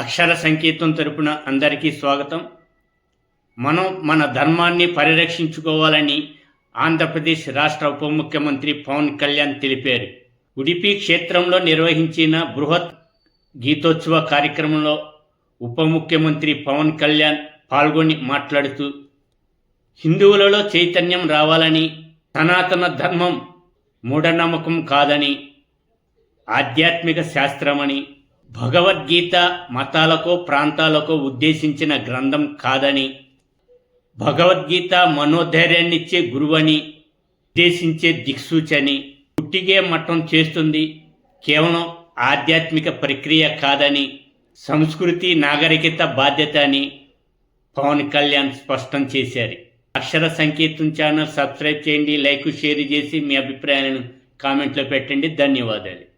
అక్షర సంకేతం తరపున అందరికీ స్వాగతం. మనం మన ధర్మాన్ని పరిరక్షించుకోవాలని ఆంధ్రప్రదేశ్ రాష్ట్ర ఉప ముఖ్యమంత్రి పవన్ కళ్యాణ్ తెలిపారు. ఉడిపి క్షేత్రంలో నిర్వహించిన బృహత్ గీతోత్సవ కార్యక్రమంలో ఉప ముఖ్యమంత్రి పవన్ కళ్యాణ్ పాల్గొని మాట్లాడుతూ హిందువులలో చైతన్యం రావాలని సనాతన ధర్మం మూఢనమ్మకం కాదని ఆధ్యాత్మిక శాస్త్రమని భగవద్గీత మతాలకో ప్రాంతాలకో ఉద్దేశించిన గ్రంథం కాదని భగవద్గీత మనోధైర్యాన్నిచ్చే గురువని ఉద్దేశించే దిక్సూచని పుట్టిగే మట్టం చేస్తుంది కేవలం ఆధ్యాత్మిక ప్రక్రియ కాదని సంస్కృతి నాగరికత బాధ్యత అని పవన్ కళ్యాణ్ స్పష్టం చేశారు. అక్షర సంకేతం ఛానల్ సబ్స్క్రైబ్ చేయండి లైక్ షేర్ చేసి మీ అభిప్రాయాలను కామెంట్లో పెట్టండి. ధన్యవాదాలు.